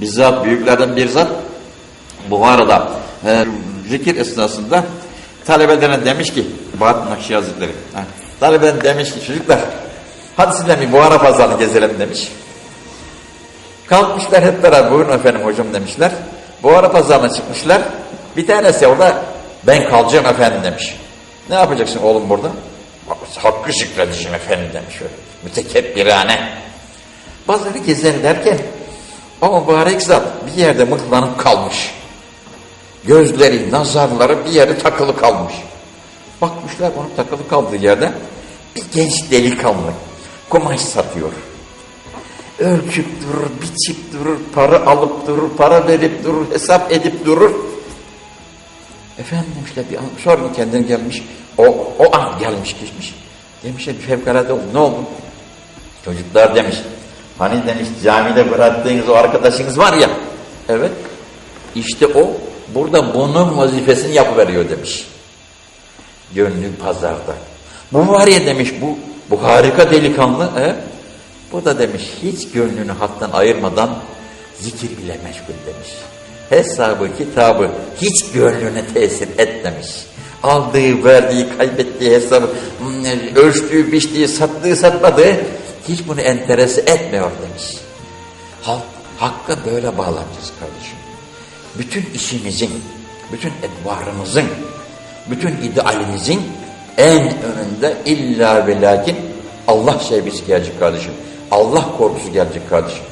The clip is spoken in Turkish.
bizzat büyüklerden bir zat bu arada e, zikir esnasında talebelerine demiş ki Bahattin Nakşi Hazretleri ha, talebelerine demiş ki çocuklar hadi sizinle bir Buhara pazarını gezelim demiş. Kalkmışlar hep beraber buyurun efendim hocam demişler. Buhara pazarına çıkmışlar. Bir tanesi orada ben kalacağım efendim demiş. Ne yapacaksın oğlum burada? Hakkı zikredeceğim efendim demiş öyle. Mütekebbirane. Pazarı gezer derken o mübarek zat bir yerde mıhlanıp kalmış. Gözleri, nazarları bir yere takılı kalmış. Bakmışlar onun takılı kaldığı yerde bir genç delikanlı kumaş satıyor. Ölçüp durur, biçip durur, para alıp durur, para verip durur, hesap edip durur. Efendim demişler bir an sonra kendine gelmiş. O, o an gelmiş geçmiş. Demişler bir fevkalade oldu. Ne oldu? Çocuklar demiş. Hani demiş camide bıraktığınız o arkadaşınız var ya. Evet. İşte o burada bunun vazifesini yapıveriyor demiş. Gönlü pazarda. Bu var ya demiş bu bu harika delikanlı. He? Bu da demiş hiç gönlünü haktan ayırmadan zikir ile meşgul demiş. Hesabı kitabı hiç gönlüne tesir etmemiş. Aldığı, verdiği, kaybettiği hesabı, hmm, ölçtüğü, biçtiği, sattığı, satmadığı hiç bunu enterese etmiyor demiş. Halk, hakka böyle bağlanacağız kardeşim. Bütün işimizin, bütün edvarımızın, bütün idealimizin en önünde illa ve lakin Allah sevgisi gelecek kardeşim. Allah korkusu gelecek kardeşim.